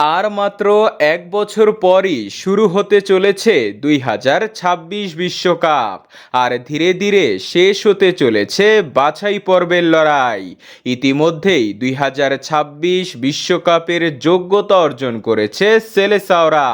আর মাত্র এক বছর পরই শুরু হতে চলেছে দুই হাজার ছাব্বিশ বিশ্বকাপ। আর ধীরে ধীরে শেষ হতে চলেছে বাছাই পর্বের লড়াই। ইতিমধ্যেই দুই হাজার ছাব্বিশ বিশ্বকাপের যোগ্যতা অর্জন করেছে সেলেসাওরা।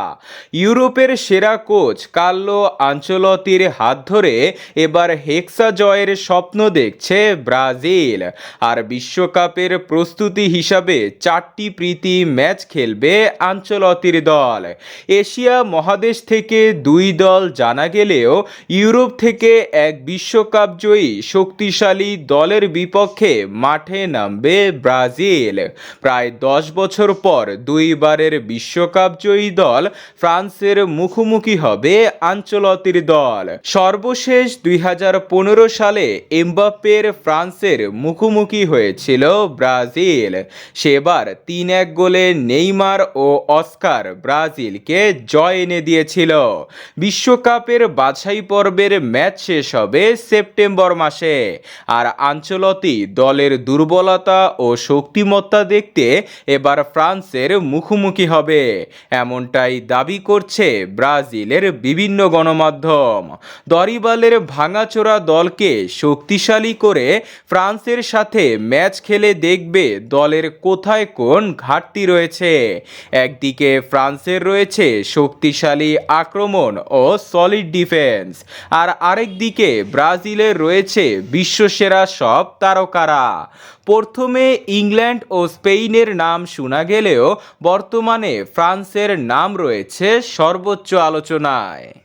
ইউরোপের সেরা কোচ কার্লো আঞ্চলতির হাত ধরে এবার হেক্সা জয়ের স্বপ্ন দেখছে ব্রাজিল। আর বিশ্বকাপের প্রস্তুতি হিসাবে চারটি প্রীতি ম্যাচ খেলবে আঞ্চলতির দল। এশিয়া মহাদেশ থেকে দুই দল জানা গেলেও ইউরোপ থেকে এক বিশ্বকাপ জয়ী শক্তিশালী দলের বিপক্ষে মাঠে নামবে ব্রাজিল। প্রায় দশ বছর পর দুইবারের বিশ্বকাপ জয়ী দল ফ্রান্সের মুখোমুখি হবে আঞ্চলতির দল। সর্বশেষ দুই হাজার পনেরো সালে এমবাপ্পের ফ্রান্সের মুখোমুখি হয়েছিল ব্রাজিল। সেবার তিন এক গোলে নেইমার ও অস্কার ব্রাজিলকে জয় এনে দিয়েছিল। বিশ্বকাপের বাছাই পর্বের ম্যাচ শেষ হবে সেপ্টেম্বর মাসে। আর আঞ্চলতি দলের দুর্বলতা ও শক্তিমত্তা দেখতে এবার ফ্রান্সের মুখোমুখি হবে। এমনটাই দাবি করছে ব্রাজিলের বিভিন্ন গণমাধ্যম। দরিবালের ভাঙাচোরা দলকে শক্তিশালী করে ফ্রান্সের সাথে ম্যাচ খেলে দেখবে দলের কোথায় কোন ঘাটতি রয়েছে। একদিকে ফ্রান্সের রয়েছে শক্তিশালী আক্রমণ ও সলিড ডিফেন্স আর আরেকদিকে ব্রাজিলের রয়েছে বিশ্বসেরা সব তারকারা। প্রথমে ইংল্যান্ড ও স্পেনের নাম শোনা গেলেও বর্তমানে ফ্রান্সের নাম রয়েছে সর্বোচ্চ আলোচনায়।